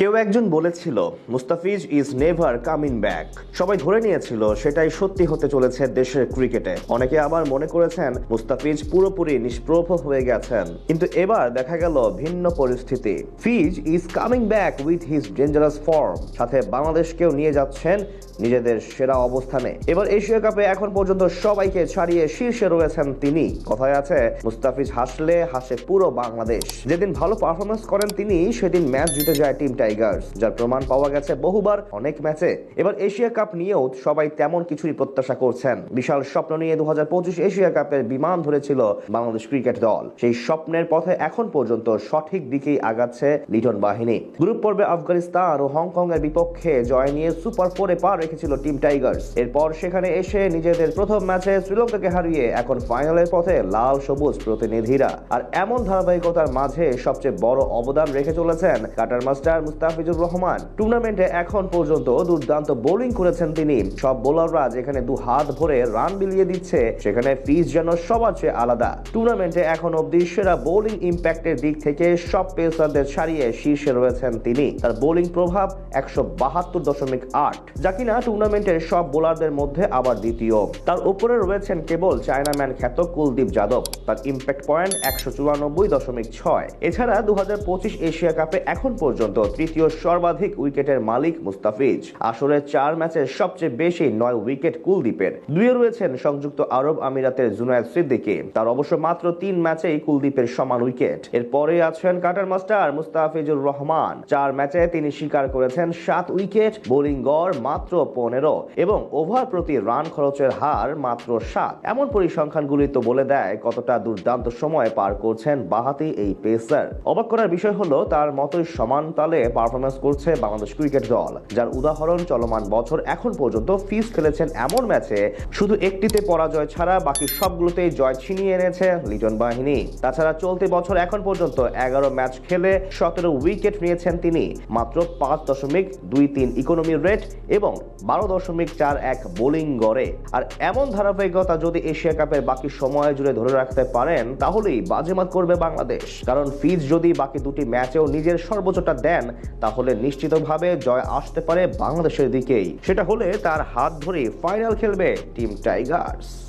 কেউ একজন বলেছিল, Mustafiz is never coming back সবাই ধরে নিয়েছিল, সেটাই সত্যি হতে চলেছে দেশের ক্রিকেটে অনেকে আবার মনে করেছেন, মুস্তাফিজ পুরোপুরি নিষ্প্রভ হয়ে গেছেন। কিন্তু এবার দেখা গেল ভিন্ন পরিস্থিতি। Fizz is coming back with his dangerous form সাথে বাংলাদেশকেও নিয়ে যাচ্ছেন নিজেদের সেরা অবস্থানে। এবার এশিয়া কাপে এখন পর্যন্ত সবাইকে ছাড়িয়ে শীর্ষে রয়েছেন তিনি। কথায় আছে, মুস্তাফিজ হাসলে হাসে পুরো বাংলাদেশ। যেদিন ভালো পারফরমেন্স করেন তিনি, সেদিন ম্যাচ জিতে যায় টিম টাইগার্স যার প্রমাণ পাওয়া গেছে বহুবার অনেক ম্যাচে এবার এশিয়া কাপ নিয়েও সবাই তেমন কিছুই প্রত্যাশা করছেন। বিশাল স্বপ্ন নিয়ে দু হাজার পঁচিশ এশিয়া কাপের বিমান ধরেছিল বাংলাদেশ ক্রিকেট দল। সেই স্বপ্নের পথে এখন পর্যন্ত সঠিক দিকেই আগাচ্ছে লিটন বাহিনী। গ্রুপ পর্বে আফগানিস্তান ও হংকং এর বিপক্ষে জয় নিয়ে সুপার ফোরে পা রেখেছিল টিম টাইগার্স। এরপর সেখানে এসে নিজেদের প্রথম ম্যাচে শ্রীলঙ্কাকে হারিয়ে এখন ফাইনালের পথে লাল সবুজ প্রতিনিধিরা। আর এমন ধারাবাহিকতার মাঝে সবচেয়ে বড় অবদান রেখে চলেছেন কাটার মাস্টার মুস্তাফিজুর রহমান। টুর্নামেন্টে এখন পর্যন্ত দুর্দান্ত বোলিং করেছেন তিনি। সব বোলাররা যেখানে দু হাত ভরে রান বিলিয়ে দিচ্ছে, সেখানে ফিজ যেন সবার চেয়ে আলাদা। টুর্নামেন্টে এখন অব্দি সেরা বোলিং ইম্প্যাক্টের দিক থেকে সব পেসারদের ছাড়িয়ে শীর্ষে রয়েছেন তিনি। তার বোলিং প্রভাব একশো বাহাত্তর দশমিক আট। যা কিনা টুর্নামেন্টের সব বোলারদের মধ্যে আবার দ্বিতীয়। তার উপরে রয়েছেন কেবল চায়নাম্যান খ্যাত কুলদীপ যাদব। তার ইম্প্যাক্ট পয়েন্ট একশো চুরানব্বই দশমিক ছয়। এছাড়া দু এশিয়া কাপে এখন পর্যন্ত তৃতীয় সর্বাধিক উইকেটের মালিক মুস্তাফিজ। আসলে চার ম্যাচে সবচেয়ে বেশি নয় উইকেট কুলদীপের। দুয়ে রয়েছেন সংযুক্ত আরব আমিরাতের জুনায়দ সিদ্দিকি। তার অবশ্য মাত্র তিন ম্যাচেই কুলদীপের সমান উইকেট। এরপরে আছেন কাটার মাস্টার মুস্তাফিজুর রহমান। চার ম্যাচে তিনি স্বীকার করেছেন সাত উইকেট, বোলিং গড় মাত্র পনেরো এবং ওভার প্রতি রান খরচের হার মাত্র সাত। এমন পরিসংখ্যানগুলি তো বলে দেয় কতটা দুর্দান্ত সময় পার করছেন বাহাতি এই পেসার। অবাক করার বিষয় হলো, তার মতোই সমান তালে পারফরমেন্স করছে বাংলাদেশ ক্রিকেট দল, যার উদাহরণ চলমান বছর এখন পর্যন্ত ফিস খেলেছেন এমন ম্যাচে শুধু একটিতে পরাজয় ছাড়া বাকি সবগুলোতেই জয় ছিনিয়ে এনেছে লিটন বাহিনী। তাছাড়া চলতি বছর এখন পর্যন্ত এগারো ম্যাচ খেলে সতেরো উইকেট নিয়েছেন তিনি, মাত্র পাঁচ দশমিক দুই তিন ইকোনমি রেট এবং বারো দশমিক চার এক বোলিং গড়ে। আর এমন ধারাবাহিকতা যদি এশিয়া কাপের বাকি সময় জুড়ে ধরে রাখতে পারেন, তাহলেই বাজেমাত করবে বাংলাদেশ। কারণ ফিজ যদি বাকি দুটি ম্যাচেও নিজের সর্বোচ্চটা দেন, তাহলে নিশ্চিতভাবে জয় আসতে পারে বাংলাদেশের দিকেই। সেটা হলে তার হাত ধরে ফাইনাল খেলবে টিম টাইগার্স।